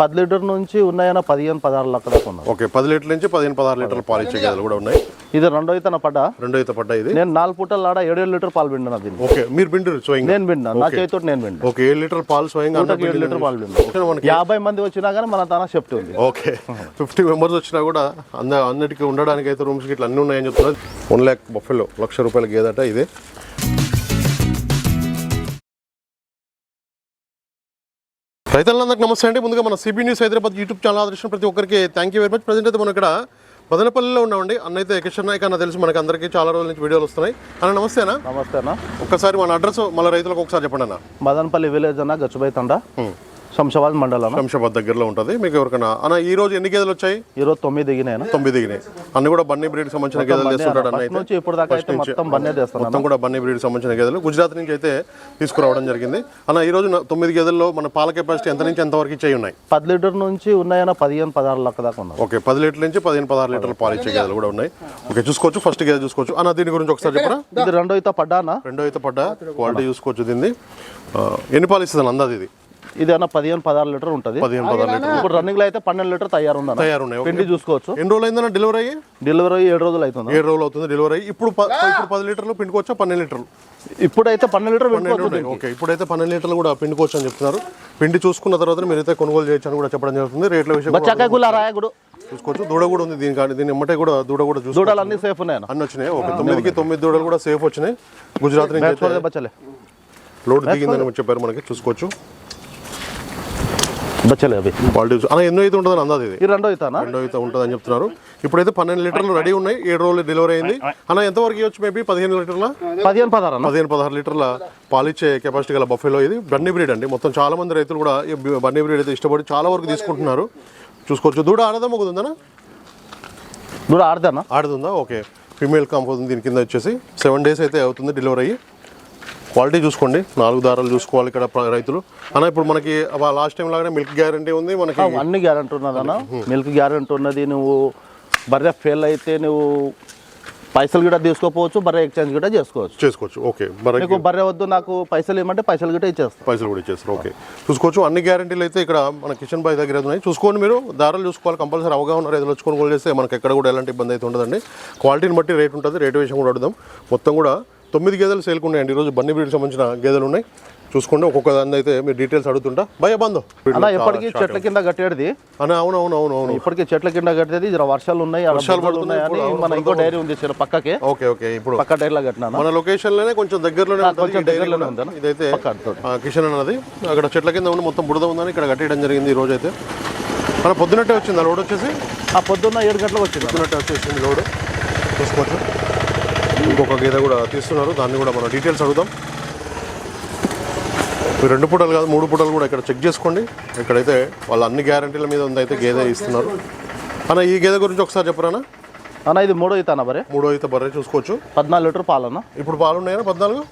పది లీటర్ నుంచి ఉన్నాయన్న పదిహేను పదహారు లక్షల దాకా ఉన్నాయి ఓకే పది లీటర్ల నుంచి పదిహేను పదహారు లీటర్ల పాలు ఇచ్చే గేదెలు కూడా ఉన్నాయి. ఇది రెండో ఇతన పడ్డా. రెండో అయితే పడ్డా ఇది. నేను నాలుగు పూటలు ఆడ ఏడేడు లీటర్ పాలు పిండినా దీన్ని. ఓకే మీరు పిండిరు స్వయంగా? నేను పిండినా నా చేతితో నేను పిండినా. ఓకే ఏడు లీటర్ పాలు స్వయంగా ఏడు లీటర్ పాలు మనకి యాభై మంది వచ్చినా కానీ మన తన షిఫ్ట్ ఉంది. ఓకే ఫిఫ్టీ మెంబర్స్ వచ్చినా కూడా అంద అన్నిటికీ ఉండడానికి అయితే రూమ్స్కి ఇట్లా అన్నీ ఉన్నాయని చెప్తున్నారు. వన్ ల్యాక్ బఫెలో లక్ష రూపాయల గేదట ఇదే. రైతులందరికీ నమస్తే అండి. ముందుగా మన CB news Hyderabad YouTube channel ఆదర్శించిన ప్రతి ఒక్కరికి thank you very much present అయితే మనం ఇక్కడ మదనపల్లిలో ఉన్నామండి. అన్న అయితే కిషన్ నాయక్ అన్న తెలుసు మనకి అందరికీ చాలా రోజుల నుంచి వీడియోలు వస్తున్నాయి. అన్న నమస్తే అన్న. నమస్తే అన్న. ఒక్కసారి మన అడ్రస్ మన రైతులకు ఒకసారి చెప్పండి అన్న. మదనపల్లి విలేజ్ అన్న గచ్చుబై తండ శంషాబాద్ మండలం శంషాబాద్ దగ్గరలో ఉంటుంది. మీకు ఎవరికైనా అన్న ఈ రోజు ఎన్ని గేదెలు వచ్చాయి? ఈరోజు తొమ్మిది దిగినాయి తొమ్మిది దిగినాయి అన్ని కూడా బన్నీ బ్రీడ్ సంబంధించిన గేదెలు అన్న. అయితే. ఇప్పుడు దాకా అయితే మొత్తం బన్నే చేస్తాను మొత్తం కూడా బన్నీ బ్రీడ్ సంబంధించిన గేదెలు. గుజరాత్ నుంచి అయితే తీసుకురావడం జరిగింది. అన్న ఈ రోజు తొమ్మిది గేదెల్లో మన పాల కెపాసిటీ ఎంత నుంచి ఎంత వరకు ఇచ్చేయి ఉన్నాయి? పది లీటర్ నుంచి ఉన్నాయన్న పదిహేను పదహారు లక్షల దాకా ఉన్నాయి ఓకే పది లీటర్ల నుంచి పదిహేను పదహారు లీటర్ల పాలు ఇచ్చే గేదెలు కూడా ఉన్నాయి. ఓకే చూసుకోవచ్చు. ఫస్ట్ గేదె చూసుకోవచ్చు. అన్న దీని గురించి ఒకసారి చెప్పరా? ఇది రెండో ఇత పడ్డానా రెండో అయితే పడ్డా. క్వాలిటీ చూసుకోవచ్చు దీన్ని. ఎన్ని పాలు ఇస్తుంది అందాది ఇది? ఇది అన్న పదిహేను పదహారు లీటర్ ఉంటుంది. పదిహేను పదహారు లీటర్. ఇప్పుడు రన్నింగ్లో అయితే పన్నెండు లీటర్ తయారు ఉందన్న తయారు ఉన్నాయి ఓకే. పిండి చూసుకోవచ్చు. ఎన్ని రోజులు అయిందన్న డెలివరీ అయ్యి? డెలివరీ ఏడు రోజులు అవుతుంది ఏడు రోజులు అవుతుంది డెలివరీ అయ్యి. ఇప్పుడు ఇప్పుడు పది లీటర్లు పిండుకోవచ్చా పన్నెండు లీటర్లు? ఇప్పుడైతే పన్నెండు లీటర్ పన్నెండు పెట్టుకోవచ్చు ఉన్నాయి. ఓకే ఇప్పుడైతే పన్నెండు లీటర్లు కూడా పిండుకోవచ్చు అని చెప్తున్నారు. పిండి చూసుకున్న తర్వాత మీరైతే కొనుగోలు చేయొచ్చు అని కూడా చెప్పడం జరుగుతుంది. రేట్ల విషయం రాయగుడు చూసుకోవచ్చు. దూడ కూడా ఉంది దీని కానీ దీని ఎమ్మటే కూడా దూడ కూడా చూసుకోవచ్చు. దూడలు అన్ని సేఫ్ ఉన్నాయి అన్ని వచ్చినాయి. ఓకే తొమ్మిదికి తొమ్మిది దూడలు కూడా సేఫ్ వచ్చినాయి. గుజరాత్ నుంచి లోడ్ దిగిందని చెప్పారు మనకి. చూసుకోవచ్చు. బచ్చలే అవి. క్వాలిటీ అన్న ఎన్నో అయితే ఉంటుందని అందాది ఇది. ఈ రెండో అయితే ఉంటుందని చెప్తున్నారు. ఇప్పుడైతే పన్నెండు లీటర్లు రెడీ ఉన్నాయి. ఏడు రోజులు డెలివరీ అయింది. అన్న ఎంతవరకు ఇవ్వచ్చు మేబీ? పదిహేను లీటర్ల? పదిహేను పదహారు అన్న. పదిహేను పదహారు లీటర్ల పాలిచ్చే కెపాసిటీ గల బఫెలో ఇది. బన్నీ బ్రీడ్ అండి. మొత్తం చాలా మంది రైతులు కూడా ఈ బన్నీ బ్రీడ్ అయితే ఇష్టపడి చాలా వరకు తీసుకుంటున్నారు. చూసుకోవచ్చు. దూడ ఆడదా మొగుతుందా దూడ ఆడదానా ఆడుతుందా ఓకే. ఫీమేల్ కాంప్ అవుతుంది దీని కింద వచ్చేసి సెవెన్ డేస్ అయితే అవుతుంది డెలివరీ అయ్యి. క్వాలిటీ చూసుకోండి. నాలుగు దారాలు చూసుకోవాలి ఇక్కడ రైతులు. అన్న ఇప్పుడు మనకి లాస్ట్ టైం లాగానే మిల్క్ గ్యారంటీ ఉంది మనకి అన్ని గ్యారెంటీ ఉన్నదన్న మిల్క్ గ్యారెంటీ ఉన్నది నువ్వు బర్రె ఫెయిల్ అయితే నువ్వు పైసలు కూడా తీసుకోపోవచ్చు బర్రె ఎక్స్చేంజ్ కూడా చేసుకోవచ్చు. చేసుకోవచ్చు. ఓకే నీకు బర్రె వద్దు నాకు పైసలు ఇవ్వమంటే పైసలు కూడా ఇచ్చేస్తాం. పైసలు కూడా ఇచ్చేస్తారు. ఓకే చూసుకోవచ్చు. అన్ని గ్యారంటీలు అయితే ఇక్కడ మన కిషన్ బాయ్ దగ్గర ఉన్నాయి. చూసుకోండి మీరు. దారాలు చూసుకోవాలి. కంపల్సరీ అవగాహన రైతులు వచ్చి కొనుగోలు చేస్తే మనకి ఎక్కడ కూడా ఎలాంటి ఇబ్బంది అయితే ఉండదండి. క్వాలిటీని బట్టి రేట్ ఉంటుంది. రేట్ విషయం కూడా అడుగుదాం. మొత్తం కూడా తొమ్మిది గేదెలు సేల్కి ఉన్నాయండి. ఈరోజు బన్నీ బ్రీడ్ సంబంధించిన గేదెలు ఉన్నాయి. చూసుకోండి ఒక్కొక్క దాన్ని అయితే మీరు డీటెయిల్స్ అడుగుతుంటా. భయ బంధు. అన్న ఎప్పటికీ చెట్ల కింద కట్టేది. అన్న అవును అవును అవును అవును ఇప్పటికీ చెట్ల కింద కట్టేది. వర్షాలు ఉన్నాయి వర్షాలు ఉన్నాయి అని పడుతున్నాయి, మన ఇంకో డైరీ ఉంది చిన్న పక్కకే. ఓకే ఓకే ఇప్పుడు. పక్క డైరీలో కట్టినా మన లొకేషన్లోనే కొంచెం దగ్గరలోనే కొంచెం. ఇదైతే కిషన్ అన్నది. అక్కడ చెట్ల కింద ఉండి మొత్తం బురద ఉందని ఇక్కడ కట్టేయడం జరిగింది ఈ రోజు అయితే మన పొద్దునట్టే వచ్చింది ఆ లోడ్ వచ్చేసి? ఆ పొద్దున్న ఏడు గంటలకు వచ్చింది పొద్దునట్టే వచ్చేసింది లోడ్. చూసుకోవచ్చు. ఇంకొక గేదె కూడా తీస్తున్నారు. దాన్ని కూడా మనం డీటెయిల్స్ అడుగుదాం. మీరు రెండు పూటలు కాదు మూడు పూటలు కూడా ఇక్కడ చెక్ చేసుకోండి. ఇక్కడైతే వాళ్ళ అన్ని గ్యారంటీల మీద ఉంది అయితే గేదె ఇస్తున్నారు. అన్న ఈ గేదె గురించి ఒకసారి చెప్పరానా అన్న? ఇది మూడో ఇతానా బరే మూడో అయితే బర్రె చూసుకోవచ్చు. పద్నాలుగు లీటర్ పాలన్న ఇప్పుడు పాలు ఉన్నాయా పద్నాలుగు?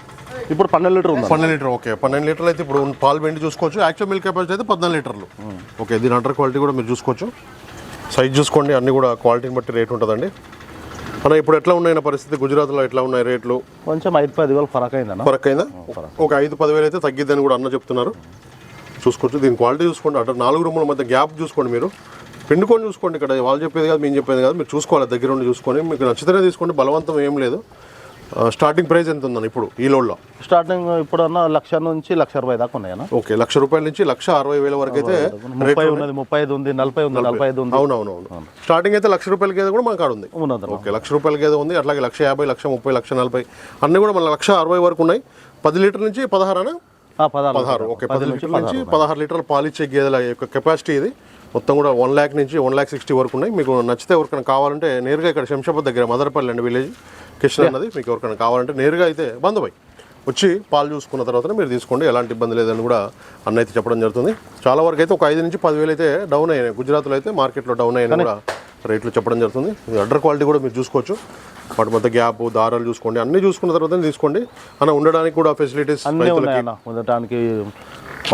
ఇప్పుడు పన్నెండు లీటర్ ఉంది పన్నెండు లీటర్ ఓకే. పన్నెండు లీటర్లు అయితే ఇప్పుడు పాలు వెండి చూసుకోవచ్చు. యాక్చువల్ మిల్క్ కెపాసిటీ అయితే పద్నాలుగు లీటర్లు. ఓకే దీని అండర్ క్వాలిటీ కూడా మీరు చూసుకోవచ్చు. సైజ్ చూసుకోండి అన్ని కూడా క్వాలిటీని బట్టి రేట్ ఉంటుందండి. అన్న ఇప్పుడు ఎట్లా ఉన్నాయి పరిస్థితి? గుజరాత్లో ఎట్లా ఉన్నాయి రేట్లు? కొంచెం ఐదు పది వేలు ఫరక్ అయిందన్న ఫరక్ అయిందా ఒక ఐదు పదివేలు అయితే తగ్గిద్దని కూడా అన్న చెప్తున్నారు. చూసుకోవచ్చు. దీని క్వాలిటీ చూసుకోండి. అటు నాలుగు రూముల మధ్య గ్యాప్ చూసుకోండి మీరు. పిండుకొని చూసుకోండి ఇక్కడ. వాళ్ళు చెప్పేది కాదు మేము చెప్పేది కాదు. మీరు చూసుకోవాలి దగ్గర ఉండి చూసుకొని. మీకు నచ్చితేనే తీసుకోండి. బలవంతం ఏం లేదు. స్టార్టింగ్ ప్రైస్ ఎంత ఉందని ఇప్పుడు ఈ లోడ్లో? స్టార్టింగ్ ఇప్పుడన్న లక్ష నుంచి లక్ష అరవై దాకా ఉన్నాయన్న. ఓకే లక్ష రూపాయల నుంచి లక్ష అరవై వేల వరకు అయితే ముప్పై ఉన్నది ముప్పై ఐదు ఉంది నలభై ఉంది నలభై. ఐదు ఉంది. అవునవునవును. స్టార్టింగ్ అయితే లక్ష రూపాయల గేదె కూడా మన కాడ ఉంది. ఓకే లక్ష రూపాయల గేదె ఉంది అట్లాగే లక్ష యాభై లక్ష ముప్పై లక్ష నలభై అన్నీ కూడా మన లక్ష అరవై వరకు ఉన్నాయి. పది లీటర్ నుంచి పదహారు పదహారు. ఓకే పది లీటర్ నుంచి పదహారు లీటర్ల పాలిచ్చే గేదెల యొక్క కెపాసిటీ ఇది. మొత్తం కూడా వన్ ల్యాక్ నుంచి వన్ ల్యాక్ సిక్స్టీ వరకు ఉన్నాయి. మీకు నచ్చితే ఎవరికైనా కావాలంటే నేరుగా ఇక్కడ శంషాబాద్ దగ్గర మదనపల్లి అండి విలేజ్. కిషన్ అన్నది మీకు ఎవరికైనా కావాలంటే నేరుగా అయితే బంధుబాయ్ వచ్చి పాలు చూసుకున్న తర్వాత మీరు తీసుకోండి. ఎలాంటి ఇబ్బంది లేదని కూడా అన్న అయితే చెప్పడం జరుగుతుంది. చాలా వరకు అయితే ఒక ఐదు నుంచి పదివేలు అయితే డౌన్ అయినాయి. గుజరాత్లో అయితే మార్కెట్లో డౌన్ అయినా కూడా రేట్లు చెప్పడం జరుగుతుంది. అడ్డర్ క్వాలిటీ కూడా మీరు చూసుకోవచ్చు. వాటి మధ్య గ్యాప్ దారాలు చూసుకోండి. అన్ని చూసుకున్న తర్వాత తీసుకోండి. అన్న ఉండడానికి కూడా ఫెసిలిటీస్ ఉండటానికి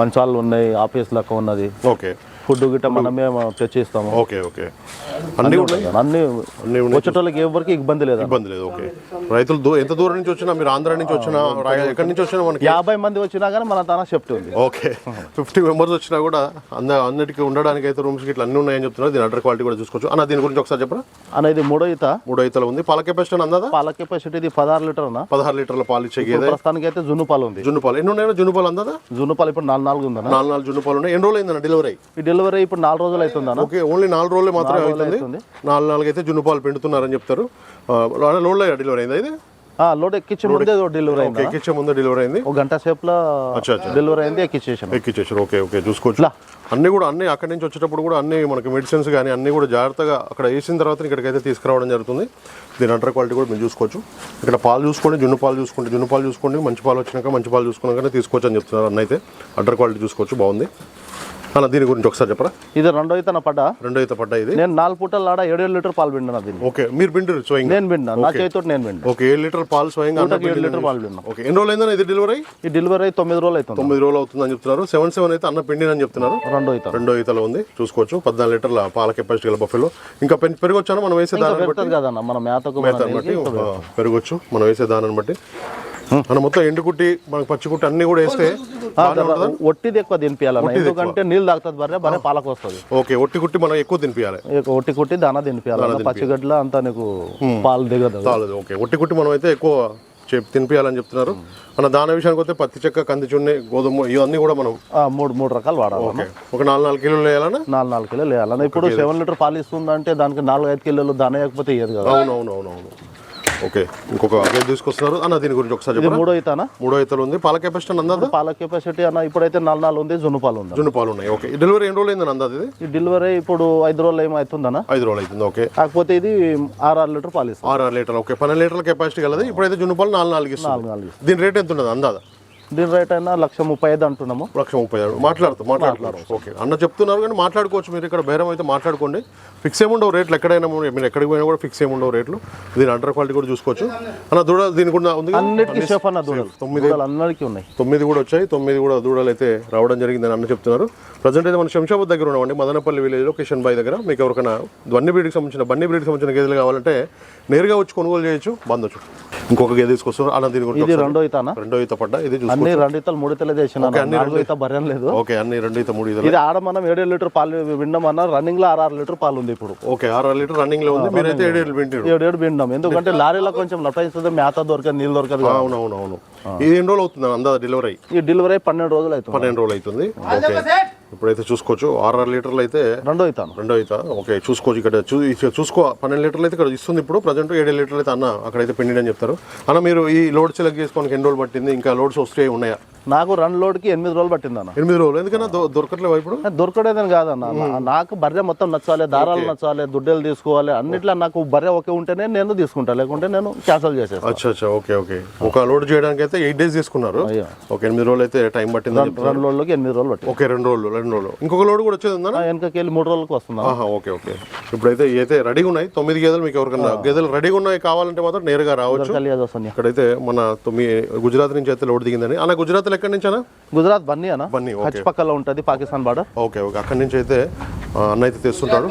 మంచాలు ఉన్నాయి ఆఫీస్ లెక్క ఉన్నది. ఓకే ఫుడ్ గిట్ట మనమే తెచ్చిస్తాము. Okay okay. అన్నీ ఉన్నాయి? అన్ని అన్నీ ఉన్నాయి? వచ్చేటోళ్ళకి ఎవరికి ఇబ్బంది లేదు. ఇబ్బంది లేదు ఓకే. రైతులు ఎంత దూరం నుంచి వచ్చినా మీరు ఆంధ్ర నుంచి వచ్చినా ఎక్కడి నుంచి వచ్చినా మనకి యాభై మంది వచ్చినా కానీ మన తన సేఫ్టీ ఉంది. ఓకే. ఫిఫ్టీ మెంబర్స్ వచ్చినా కూడా అంద అన్నిటికీ ఉండడానికి అయితే రూమ్స్ ఇట్లా అన్ని ఉన్నాయని చెప్తున్నారు. దీని అడ్డర్ క్వాలిటీ కూడా చూసుకోవచ్చు. అన్న దీని గురించి ఒకసారి చెప్పరా? అనేది మూడో ఈత. మూడు ఐతలు ఉంది. పాల కెపాసిటీ అందాదా? పాల కెపాసిటీ ఇది పదహారు లీటర్ అన్న. పదహారు లీటర్ల పాలు ఇచ్చే గేదె ప్రస్తుతానికి అయితే జున్ను పాలు ఉంది. జున్ను పాలు. ఎన్ని ఉన్నాయి జున్ను పాలు అందాదా? జున్ను పాలు ఇప్పుడు నాలుగు నాలుగు ఉందన్న. నాలుగు నాలుగు జున్ను పాలు ఉన్నాయి. ఎన్ని రోజులు అయిందన్న డెలివరీ? డెలివరీ ఇప్పుడు నాలుగు రోజులు అవుతుందన్న ఓకే ఓన్లీ నాలుగు రోజులు మాత్రమే అవుతుంది. అవుతుంది. నాలుగు నాలుగు అయితే జున్ను పాలు పిండుతున్నారని చెప్తారు. లోడ్లో డెలివరీ అయిందా ఇది? లోడ్ ఎక్కించి ముందే డెలివరీ అయింది? ఎక్కించే ముందు డెలివరీ అయింది. ఒక గంట సేపులో డెలివరీ అయింది ఎక్కిచ్చేసాను ఎక్కిచ్చేసారు. ఓకే ఓకే చూసుకోవచ్చు. అన్ని కూడా అన్ని అక్కడి నుంచి వచ్చేటప్పుడు కూడా అన్ని మనకి మెడిసిన్స్ కానీ అన్ని కూడా జాగ్రత్తగా అక్కడ వేసిన తర్వాత ఇక్కడికైతే తీసుకురావడం జరుగుతుంది. దీని అంటర్ క్వాలిటీ కూడా మీరు చూసుకోవచ్చు. ఇక్కడ పాలు చూసుకోండి జున్ను పాలు చూసుకోండి. జున్ను పాలు చూసుకోండి మంచి పాలు వచ్చినాక మంచి పాలు చూసుకున్నాకనే తీసుకోవచ్చు అని చెప్తున్నారు అన్న అయితే అంటర్ క్వాలిటీ చూసుకోవచ్చు బాగుంది. అన్న దీని గురించి ఒకసారి చెప్పరా? ఇది రెండో ఈత నా పడ్డా? రెండో అయితే పడ్డా ఇది? నేను నాలుగు పూటలు ఆడ ఏడు లీటర్ పాలు పిండినా దీన్ని. ఓకే మీరు పిండి స్వయంగా? నేను పిండినా నా చేతితో నేను పిండినా. ఓకే ఏడు లీటర్ పాలు స్వయంగా ఏడు పిండి లీటర్ పాలు పిండినా. ఓకే ఎన్ని రోజులు అయిందని ఇది డెలివరీ ఈ డెలివరీ తొమ్మిది రోజులు అవుతుంది. తొమ్మిది రోజులు అవుతుందని చెప్తున్నారు. సెవెన్ సెవెన్ అయితే అన్న పిండి అని చెప్తున్నారు. రెండో ఈత. రెండో ఈతలో ఉంది. చూసుకోవచ్చు. పద్నాలుగు లీటర్ల పాల కెపాసిటీ గల బఫెలో ఇంకా పెరగొచ్చాను? మనం వేసే దాన్ని బట్టి? కదన్న మన మేతకు దాన్ని బట్టి పెరగొచ్చు. మనం వేసే దానిని బట్టి. మనం మొత్తం ఎండుకుట్టి మనకి పచ్చికుట్టి అన్ని కూడా వేస్తే? ఒట్టిది ఎక్కువ తినిపించాలన్న ఎందుకంటే నీళ్ళు తాగుతుంది బర్రె బర్రె పాలకు వస్తుంది. ఓకే ఒట్టి కుట్టి మనం ఎక్కువ తినిపించాలి ఒట్టి కొట్టి దానా తినిపించాలి పచ్చిగడ్ల అంతా నీకు పాలు దిగదు. ఓకే ఒట్టి కుట్టి మనం అయితే ఎక్కువ తినిపించాలని చెప్తున్నారు. మన దాన విషయానికి వస్తే పత్తి చెక్క కంది చున్ని గోధుమ ఇవన్నీ కూడా మనం మూడు మూడు రకాలు వాడాలి ఒక నాలుగు నాలుగు కిలోలు వేయాలన్నా? నాలుగు నాలుగు కిలోలు వేయాలన్న. ఇప్పుడు సెవెన్ లీటర్ పాలు ఇస్తుందంటే దానికి నాలుగు ఐదు కిలోలు దాన వేయకపోతే ఇయ్యదు కదా. అవును అవును అవును అవును ఓకే. ఇంకొక గేదె తీసుకొస్తున్నారు. అన్న దీని గురించి ఒకసారి ఇది చెప్పరా? మూడో ఈతనా మూడో ఇతలు ఉంది. పాల కెపాసిటీ అందాదా? పాల కెపాసిటీ అన్న ఇప్పుడైతే నాలుగు నాలుగు ఉంది. జున్ను పాలు ఉంది జున్ను పాలు ఉన్నాయి. ఓకే. డెలివరీ ఎన్ని రోజులు అయిందని అందాది ఇది? ఈ డెలివరీ ఇప్పుడు ఐదు రోజులు ఏమవుతుందన్న ఐదు రోజులు అవుతుంది. ఓకే. కాకపోతే ఇది ఆరు ఆరు లీటర్ పాలు ఇస్తుంది ఆరు ఆరు లీటర్ ఓకే. పన్నెండు లీటర్ల కెపాసిటీ కలది ఇప్పుడైతే జున్ను పాలు నాలుగు నాలుగు ఇస్తుంది. నాలుగు నాలుగు దీని రేట్ ఎంత ఉన్నది అందాదా? దీని రేట్ అయినా లక్ష ముప్పై ఐదు అంటున్నాము. లక్ష ముప్పై ఆరు మాట్లాడుతూ మాట్లాడుతున్నారు ఓకే అన్న చెప్తున్నారు కానీ మాట్లాడుకోవచ్చు. మీరు ఇక్కడ బేరం అయితే మాట్లాడుకోండి. ఫిక్స్ ఏముండవు రేట్లు. ఎక్కడైనా మీరు ఎక్కడికి పోయినా కూడా ఫిక్స్ ఏముండవు రేట్లు. దీని అండర్ క్వాలిటీ కూడా చూసుకోవచ్చు. అన్న దూడ దీని కూడా ఉంది? అన్నిటికీ సేఫ్ అన్న దూడలు. తొమ్మిది అందరికీ ఉన్నాయి. తొమ్మిది కూడా వచ్చాయి. తొమ్మిది కూడా దూడలు అయితే రావడం జరిగిందని అన్న చెప్తున్నారు. ప్రజెంట్ అయితే మన శంషాబాద్ దగ్గర ఉన్నామండి. మదనపల్లి విలేజ్లో కిషన్ బాయ్ దగ్గర. మీకు ఎవరికైనా బన్నీ బ్రీడ్కి సంబంధించిన బన్నీ బ్రీడ్కి సంబంధించిన గేదెలు కావాలంటే నేరుగా వచ్చి కొనుగోలు చేయొచ్చు. బందొచ్చు ఇంకొక గేదె తీసుకొస్తారు అన్న దీని గురించి రెండో ఈతనా రెండో ఈత పడ్డ. ఇది చూసుకో అన్ని రెండు ఈతలు మూడు ఈతలే చేసిన నాలుగో బర్రెం లేదు. ఓకే అన్ని రెండు ఈత మూడు ఇది ఆడ మనం ఏడు లీటర్ పాలు విండమన్నా రన్నింగ్లో ఆరు ఆరు లీటర్ పాలు ఉంది ఇప్పుడు. ఓకే ఆరు ఆరు లీటర్ రన్నింగ్లో ఉంది మీరైతే ఏడు ఏళ్ళు వింటారు. ఏడు ఏడు పిండాం ఎందుకంటే లారీలో కొంచెం లటాయిస్తుంది మేత దొరకదు నీళ్ళు దొరకదు కదా. అవును అవును అవును ఇది ఎన్ని రోజులు అవుతుంది? అందా డెలివరీ ఈ డెలివరీ పన్నెండు రోజులు అవుతుంది. పన్నెండు రోజులు అవుతుంది. ఓకే. ఇప్పుడైతే చూసుకోవచ్చు ఆరు లీటర్లు అయితే రెండో ఈతాను. రెండో ఈత. ఓకే చూసుకోవచ్చు ఇక్కడ. చూ చూసుకో పన్నెండు లీటర్లు అయితే ఇక్కడ ఇస్తుంది ఇప్పుడు. ప్రజెంట్ ఏడు లీటర్లు అయితే అన్న అక్కడైతే పిండి అని చెప్తారు. అన్న మీరు ఈ లోడ్ సెలెక్ట్ చేసుకోవడానికి ఎన్ని రోజులు పట్టింది? ఇంకా లోడ్స్ వస్తే ఉన్నాయా? నాకు రెండు లోడ్కి ఎనిమిది రోజులు పట్టింది అన్న. ఎనిమిది రోజులు. ఎందుకన్నా దొరకట్లేవా ఇప్పుడు? దొరకడేదని కాదన్న. నాకు బర్రె మొత్తం నచ్చాలి దారాలు నచ్చాలి దుడ్డలు తీసుకోవాలి అన్నిట్లో నాకు బర్రె ఒకే ఉంటేనే నేను తీసుకుంటా. లేకుంటే నేను క్యాన్సిల్ చేసేస్తాను అచ్చా అచ్చా. Okay okay. ఒక లోడ్ చేయడానికి అయితే ఎయిట్ డేస్ తీసుకున్నారు. ఓకే ఎనిమిది రోజులు అయితే టైం పట్టింది రెండు లోడ్లకి ఎనిమిది రోజులు పట్టింది. ఓకే రెండు రోజులు. రెండు రోజులు ఇంకొక లోడ్ కూడా వచ్చేది ఉందా ఆ, వెనకకి వెళ్ళి మూడు రోజులకు వస్తుందా? Okay okay. ఇప్పుడైతే అయితే రెడీగా ఉన్నాయి తొమ్మిది గేదెలు మీకు ఎవరికన్నా గేదెలు రెడీగా ఉన్నాయి కావాలంటే మాత్రం నేరుగా రావచ్చు. ఇక్కడైతే మన తొమ్మిది గుజరాత్ నుంచి అయితే లోడ్ దిగిందని. అన్న గుజరాత్ ఎక్కడి నుంచి అన్న? గుజరాత్ బన్నీ అన్న. బన్నీ, పక్కలో ఉంటుంది పాకిస్తాన్ బార్డర్. Okay okay. అక్కడి నుంచి అయితే అన్న అయితే తెస్తుంటాడు.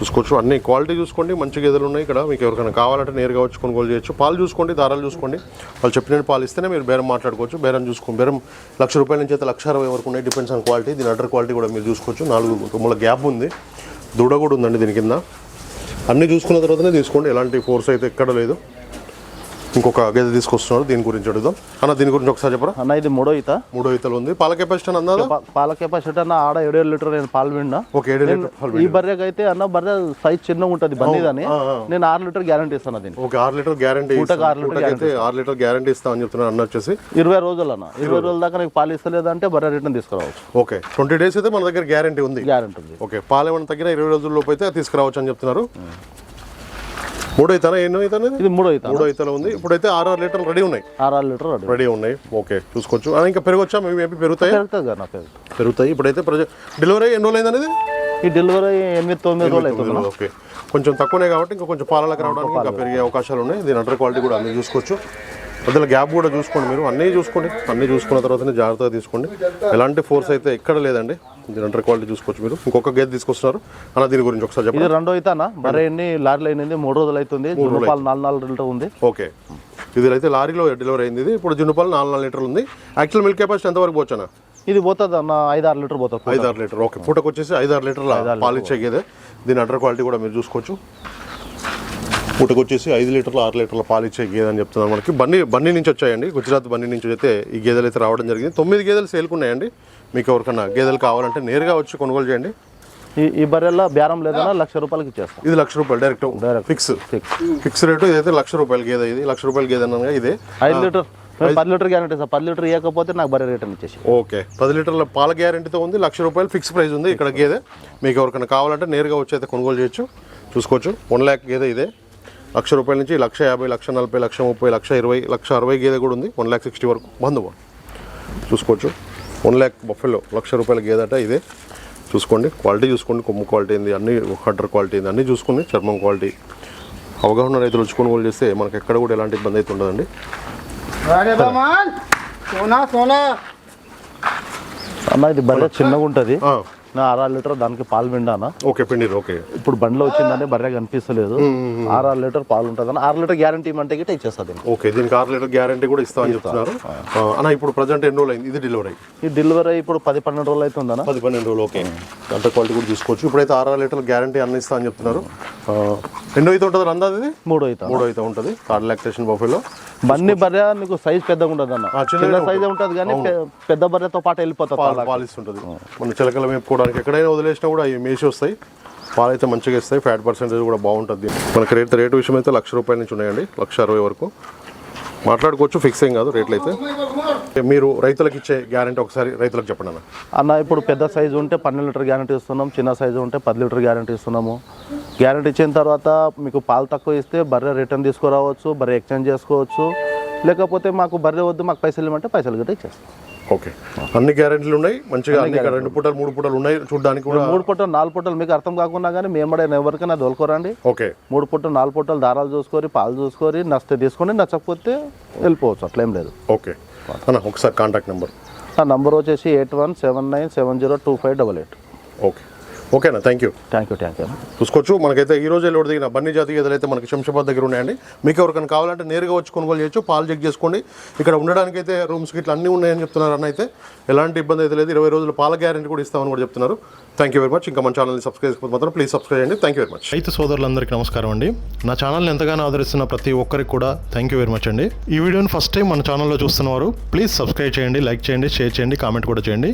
చూసుకోవచ్చు. అన్ని క్వాలిటీ చూసుకోండి. మంచి గేదెలు ఉన్నాయి ఇక్కడ. మీకు ఎవరికైనా కావాలంటే నేరుగా వచ్చి కొనుగోలు చేయొచ్చు. పాలు చూసుకోండి దారాలు చూసుకోండి. వాళ్ళు చెప్పిన పాలు ఇస్తేనే మీరు బేరం మాట్లాడుకోవచ్చు. బేరం చూసుకోండి బేరం లక్ష రూపాయల నుంచి అయితే లక్ష అరవై వరకు ఉన్నాయి. డిపెండ్స్ ఆన్ క్వాలిటీ దీని అడ్డర్ క్వాలిటీ కూడా మీరు చూసుకోవచ్చు. నాలుగు తుమ్మల గ్యాప్ ఉంది. దూడ కూడా ఉందండి దీని కింద. అన్నీ చూసుకున్న తర్వాతనే తీసుకోండి. ఎలాంటి ఫోర్స్ అయితే ఎక్కడ లేదు. ఇంకొక గేదె తీసుకొస్తున్నారు దీని గురించి అడుగుదాం. అన్న దీని గురించి ఒకసారి చెప్పరా? అన్న ఇది మూడో ఈత. మూడో ఈతలు ఉంది. పాల కెపాసిటీ పా- పాల కెపాసిటీ అన్న ఆడ ఏడు ఏడు లీటర్ నేను పాలు విన్నా. ఒక ఏడు లీటర్ పాలు ఈ బర్రెకి అయితే అన్న బర్రె సైజ్ చిన్నగా ఉంటుంది బండిదని. నేను ఆరు లీటర్ గ్యారంటీ ఇస్తాను దీన్ని ఓకే ఆరు లీటర్ గ్యారంటీ ఆరు లీటర్ అయితే ఆరు లీటర్ గ్యారంటీ ఇస్తామని చెప్తున్నారు అన్న వచ్చేసి. ఇరవై రోజులు అన్న. ఇరవై రోజుల దాకా నీకు పాలు ఇస్తలేదంటే బర్రె రిటర్న్ తీసుకురావచ్చు. ఓకే ట్వంటీ డేస్ అయితే మన దగ్గర గ్యారంటీ ఉంది. గ్యారంటీ ఉంది. ఓకే పాలు ఏమైనా తగ్గిన ఇరవై రోజుల లోపు అయితే తీసుకురావచ్చు అని చెప్తున్నారు. మూడో ఇతన? ఎన్నో ఇతన ఇది? మూడో ఈత మూడో ఇతలు ఉంది. ఇప్పుడైతే ఆరు ఆరు లీటర్లు రెడీ ఉన్నాయి. ఆరు ఆరు లీటర్ రెడీ ఉన్నాయి. ఓకే చూసుకోవచ్చు. ఆ, ఇంకా పెరగొచ్చా మేము మేబీ పెరుగుతాయి? పెరుగుతుంది కదా నా పేరు. పెరుగుతాయి. ఇప్పుడైతే డెలివరీ ఎన్ని రోజులు అయింది అనేది ఈ డెలివరీ ఎనిమిది తొమ్మిది రోజులు అవుతుంది ఓకే. కొంచెం తక్కువనే కాబట్టి ఇంకా కొంచెం పాలలకు రావడానికి ఇంకా పెరిగే అవకాశాలు ఉన్నాయి. దీని అండర్ క్వాలిటీ కూడా మీరు చూసుకోవచ్చు. మధ్యలో గ్యాప్ కూడా చూసుకోండి మీరు. అన్నీ చూసుకోండి. అన్నీ చూసుకున్న తర్వాతనే జాగ్రత్తగా తీసుకోండి. ఎలాంటి ఫోర్స్ అయితే ఎక్కడ లేదండి. అంటర్ క్వాలిటీ చూసుకోవచ్చు మీరు. ఇంకొక గేదె తీసుకొస్తున్నారు. అన్న దీని గురించి ఒకసారి చెప్పండి. రెండో అయితేనా బర్రె ఎన్ని లారీలు అయినది? మూడు రోజులు అవుతుంది. జున్నుపాలు నాలుగు నాలుగు లీటర్ ఉంది. ఓకే. ఇది అయితే లారీలో డెలివరీ అయింది ఇది. ఇప్పుడు జున్నుపాలు నాలుగు నాలుగు లీటర్లు ఉంది. యాక్చువల్ మిల్క్ కెపాసిటీ ఎంతవరకు పోవచ్చనా ఇది పోతుంది అన్న ఐదు ఆరు లీటర్ పోతుంది ఐదు ఆరు లీటర్ ఓకే. పూటకు వచ్చేసి ఐదు ఆరు లీటర్ల పాలు ఇచ్చే గేదె. దీని అండర్ క్వాలిటీ కూడా మీరు చూసుకోవచ్చు. పూటకు వచ్చేసి ఐదు లీటర్ల ఆరు లీటర్ల పాలు ఇచ్చే గేదె అని చెప్తున్నారు మనకి. బన్నీ బన్నీ నుంచి వచ్చాయండి. గుజరాత్ బన్నీ నుంచి అయితే ఈ గేదెలు అయితే రావడం జరిగింది. తొమ్మిది గేదెలు సేల్కున్నాయండి మీకు ఎవరికన్నా గేదెలు కావాలంటే నేరుగా వచ్చి కొనుగోలు చేయండి. ఈ ఈ బర్రెల్లో బేరం లేదన్నా లక్ష రూపాయలకి ఇచ్చేస్తాం. ఇది లక్ష రూపాయలు direct Direct. Fix. Fix. Fix rate ఇదైతే లక్ష రూపాయల గేదె ఇది లక్ష రూపాయల గేదె అనగా ఇదే. ఐదు లీటర్ పది లీటర్ గ్యారెంటీ సార్ పది లీటర్ ఇవ్వకపోతే నాకు బర్రె రిటర్న్ ఇచ్చేసి. ఓకే. పది లీటర్ల పాల గ్యారెంటీతో ఉంది లక్ష రూపాయలు ఫిక్స్ ప్రైస్ ఉంది ఇక్కడ గేదె. మీకు ఎవరికైనా కావాలంటే నేరుగా వచ్చి అయితే కొనుగోలు చేయొచ్చు చూసుకోవచ్చు. వన్ ల్యాక్ గేదె ఇదే. లక్ష రూపాయల నుంచి లక్ష యాభై లక్ష నలభై లక్ష ముప్పై లక్ష ఇరవై లక్ష అరవై గేదె కూడా ఉంది. వన్ ల్యాక్ సిక్స్టీ వరకు బంధువు. చూసుకోవచ్చు. వన్ ల్యాక్ బఫెలో లక్ష రూపాయల గేదట ఇదే. చూసుకోండి క్వాలిటీ చూసుకోండి కొమ్ము క్వాలిటీ ఏంది అన్ని కట్టర్ క్వాలిటీ ఏంది అన్నీ చూసుకోండి చర్మం క్వాలిటీ. అవగాహన రైతులు వచ్చి కొనుగోలు చేస్తే మనకి ఎక్కడ కూడా ఎలాంటి ఇబ్బంది అయితే ఉండదండి. అన్న ఇది బర్రె చిన్నగా ఉంటుంది నా ఆరు ఆరు లీటర్ దానికి పాలు పిండానా ఓకే పిండిరు ఓకే. ఇప్పుడు బండిలో వచ్చిందని బర్రె కనిపిస్తలేదు. ఆరు ఆరు లీటర్ పాలు ఉంటుంది ఆరు లీటర్ గ్యారంటీ ఇవ్వమంటే గిట్ట ఇచ్చేస్తుంది ఓకే దీనికి ఆరు లీటర్ గ్యారంటీ కూడా ఇస్తామని చెప్తున్నారు. అన్న ఇప్పుడు ప్రజెంట్ ఎన్ని రోజులు అయింది ఇది డెలివరీ ఈ డెలివరీ ఇప్పుడు పది పన్నెండు రోజులు అవుతుందన్న. పది పన్నెండు రోజులు ఓకే. అంత క్వాలిటీ కూడా తీసుకోవచ్చు. ఇప్పుడైతే ఆరు ఆరు లీటర్ గ్యారంటీ అన్ని ఇస్తా అని చెప్తున్నారు. ఎన్నో అయితే ఉంటుంది అందాది ఇది మూడు అవుతుంది మూడో అయితే ఉంటుంది. కార్డ్ లాక్టేషన్ బఫెలో బన్ని బర్రె నీకు సైజ్ పెద్దగా ఉండదు అన్న చిన్న సైజే ఉంటుంది కానీ పెద్ద బర్రెతో పాటు వెళ్ళిపోతుంది పాలు పాలిస్తుంటుంది. మన చిలకలు మేపుకోవడానికి ఎక్కడైనా వదిలేసినా కూడా అవి మేసి వస్తాయి. పాలు అయితే మంచిగా ఇస్తాయి. ఫ్యాట్ పర్సెంటేజ్ కూడా బాగుంటుంది. మనకి రేట్ రేటు విషయం అయితే లక్ష రూపాయల నుంచి ఉన్నాయండి. లక్ష అరవై వరకు. మాట్లాడుకోవచ్చు ఫిక్స్ ఏం కాదు రేట్లు అయితే. మీరు రైతులకు ఇచ్చే గ్యారంటీ ఒకసారి రైతులకు చెప్పండి అన్న. అన్న ఇప్పుడు పెద్ద సైజు ఉంటే పన్నెండు లీటర్ గ్యారంటీ ఇస్తున్నాం. చిన్న సైజు ఉంటే పది లీటర్ గ్యారంటీ ఇస్తున్నాము. గ్యారంటీ ఇచ్చిన తర్వాత మీకు పాలు తక్కువ ఇస్తే బర్రె రిటర్న్ తీసుకురావచ్చు బర్రె ఎక్స్చేంజ్ చేసుకోవచ్చు. లేకపోతే మాకు బర్రె వద్దు మాకు పైసలు ఇవ్వమంటే పైసలు గట్రా ఇచ్చేస్తాం. ఓకే. అన్ని గ్యారెంటీలు ఉన్నాయి? మంచిగా అన్ని రెండు పూటలు మూడు పూటలు ఉన్నాయి చూడడానికి కూడా? మూడు పుట్టలు నాలుగు పుట్టలు మీకు అర్థం కాకుండా కానీ మేము కూడా ఎవరికైనా దోలుకోరండి ఓకే. మూడు పుట్టలు నాలుగు పుట్టలు దారాలు చూసుకొని పాలు చూసుకొని నచ్చితే తీసుకొని నచ్చకపోతే వెళ్ళిపోవచ్చు. అట్లా ఏం లేదు. ఓకే. అన్న ఒకసారి కాంటాక్ట్ నెంబర్. ఆ నంబర్ వచ్చేసి eight one seven nine seven zero two five double eight. Okay. ఓకేనా? Thank you. Thank you thank you చూసుకోవచ్చు. మనకైతే ఈ రోజు లోడ్ దిగిన బన్నీ జాతి గేదెలు అయితే మనకి శంషాబాద్ దగ్గర ఉన్నాయండి. మీకు ఎవరికైనా కావాలంటే నేరుగా వచ్చి కొనుగోలు చేయొచ్చు. పాలు చెక్ చేసుకోండి. ఇక్కడ ఉండడానికి అయితే రూమ్స్ ఇట్లా అన్నీ ఉన్నాయని చెప్తున్నారు అన్న అయితే. ఎలాంటి ఇబ్బంది అయితే లేదు. ఇరవై రోజులు పాల గ్యారెంటీ కూడా ఇస్తామని కూడా చెప్తున్నారు. థ్యాంక్ యూ వెరీ మచ్ ఇంకా మన ఛానల్ని సబ్స్క్రైబ్ చేసుకోకపోతే మాత్రం ప్లీజ్ సబ్స్క్రైబ్ చేయండి. థ్యాంక్ యూ వెరీ మచ్ రైతు సోదరులందరికీ నమస్కారం అండి. నా ఛానల్ని ఎంతగానో ఆదరిస్తున్న ప్రతి ఒక్కరికి కూడా థ్యాంక్ యూ వెరీ మచ్ అండి. ఈ వీడియోని ఫస్ట్ టైం మన ఛానల్లో చూస్తున్నవారు ప్లీజ్ సబ్స్క్రైబ్ చేయండి లైక్ చేయండి షేర్ చేయండి కామెంట్ కూడా చేయండి.